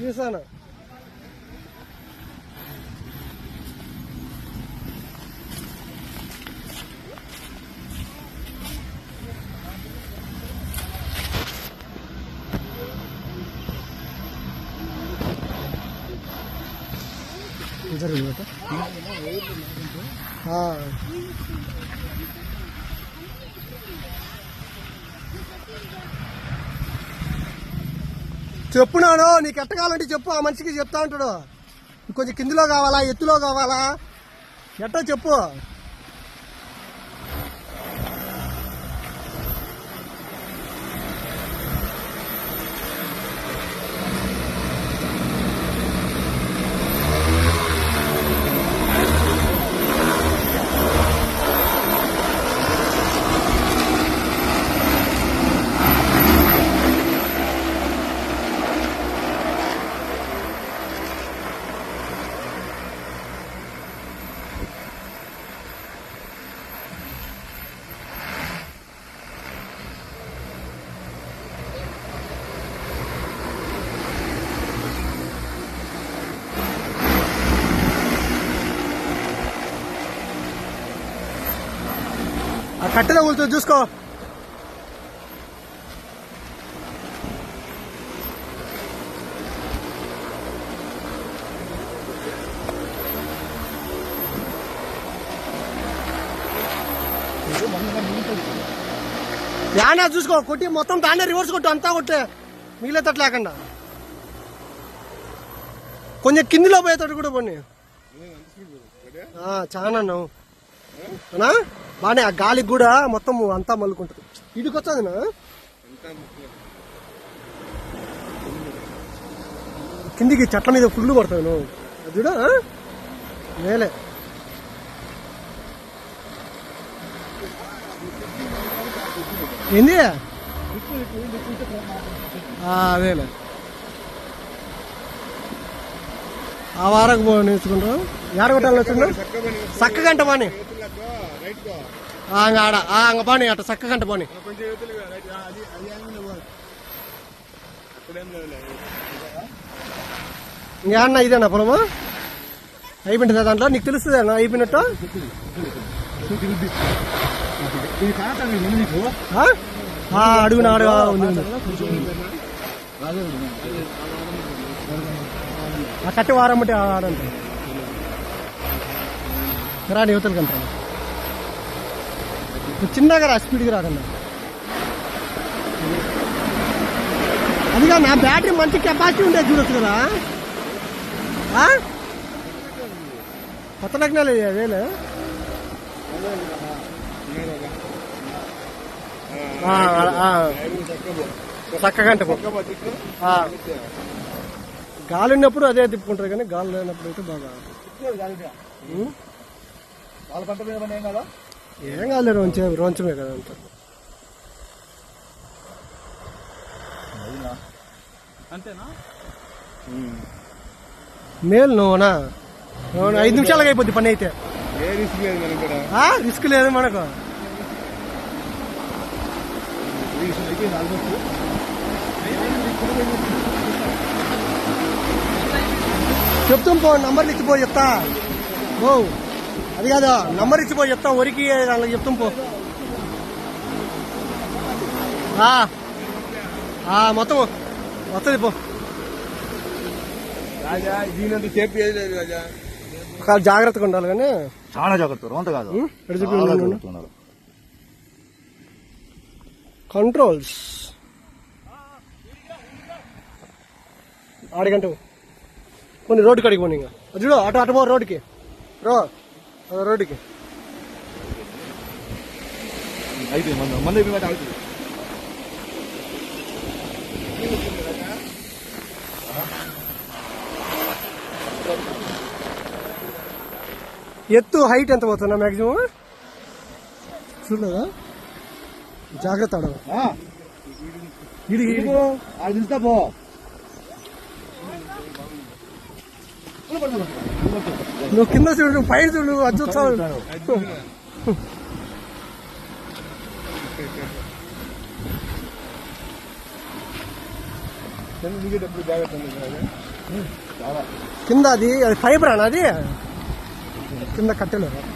చూసాను ఇద్దరు ఇవ్వట? చెప్పునాను నీకు ఎట్టకాలంటే చెప్పు ఆ మనిషికి చెప్తా ఉంటాడు కొంచెం కిందిలో కావాలా ఎత్తులో కావాలా? ఎట్టో చెప్పు. కట్టెలో కూర్చో చూసుకో. యానా చూసుకో కొట్టి మొత్తం దాన్నే రివర్స్ కొట్టు అంతా కొట్టే. మిగిలేటట్టు లేకుండా. కొంచెం కిందిలో పోయేటట్టు కూడా పోనీ. చాలా అన్నావు. అవునా బానే ఆ గాలికి కూడా మొత్తం అంతా మల్లుకుంటది. ఇటుకి కిందికి చెట్ల మీద ఫుల్ పడతావు నువ్వు. అది చూడ మేలే ఏంది? అదేలే. ఆ వారకు పో నేర్చుకుంటాం ఏడ కొట్టాలి వచ్చిండు? వాణి ఆడ ఆ, ఇంగ పోని అట్ట చక్క గంట పోని. ఇంకేమన్నా ఇదేనా పొలము? అయిపోయింది దాంట్లో? నీకు తెలుస్తుందేనా? అయిపోయినట్టు? ఉంది. ఆ? కట్టి వారమ్మటి ఆడంట రా యువతలు కంట చిన్నగా రా స్పీడ్గా రాకన్నా అదిగా నా బ్యాటరీ మంచి కెపాసిటీ ఉండేది చూడొచ్చు కదా? కొత్త లగ్నాలు అదేలే. చక్కగా అంటే. గాలి ఉన్నప్పుడు అదే తిప్పుకుంటారు కానీ గాలి లేనప్పుడు అయితే బాగా? వాళ్ళ పంట మీద ఏం కదా ఏం కాదు రోంచే రోంచమే కదా అంత. అంతేనా? మేలు నువ్వునా ఐదు నిమిషాలకు అయిపోద్ది పని అయితే. ఏ రిస్క్ లేదు మనకి కూడా ఆ? రిస్క్ లేదు మనకు. చెప్తాం పో నంబర్లు ఇచ్చిపో చెప్తా. ఓ. అది కాదు నంబర్ ఇచ్చిపో చెప్తాం వరికి వాళ్ళకి చెప్తాం పో. మొత్తం వస్తుంది పో కాదు జాగ్రత్తగా ఉండాలి కానీ. చాలా జాగ్రత్త రొంత కాదు. కంట్రోల్స్ ఆడిగంట కొన్ని రోడ్డు కడిగి పోనీ ఇంకా. చూడు అటు అటు పో రోడ్డుకి. రో. అదో రోడ్డుకి అయిపోయింది మంది మంది అయిపోయింది అవుతుంది ఎత్తు హైట్ ఎంత పోతున్నా మాక్సిమం చూడలేదా జాగ్రత్త ఆడ ఇది అది నిలుస్తా పో నువ్వు కింద చూడు పైన చూడు అది చూస్తావు కింద దిగేటప్పుడు జాగ్రత్త ఉంది కదా. చాలా కింద అది అది ఫైబర్ అన్న అది కింద కట్టెలు పోవాలి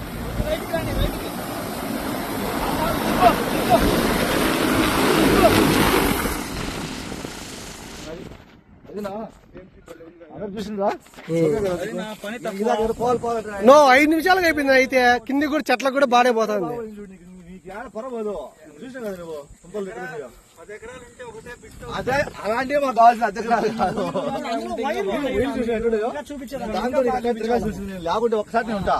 నో ఐదు నిమిషాలుగా అయిపోయింది అయితే కింది కూడా చెట్లకు కూడా బాడే పోతుంది అదే అలాంటివి మాకు కావాల్సిన కాదు లేకుంటే ఒకసారి ఉంటా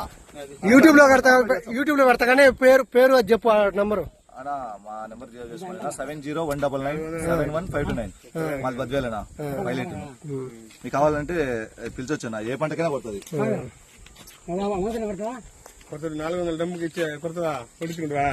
యూట్యూబ్లో పెడతా యూట్యూబ్లో పెడతా కానీ పేరు పేరు అది చెప్పు నంబరు అన్నా మా నెంబర్ చేసుకోండి seven zero one double nine seven one five two nine. మాది బద్వేలేనా పైలట్. మీకు కావాలంటే పిలిచొచ్చు అన్న ఏ పంటకైనా పడుతుంది నాలుగు వందల డబ్బుకి ఇచ్చే కొడుతుందా? కొడుతుందా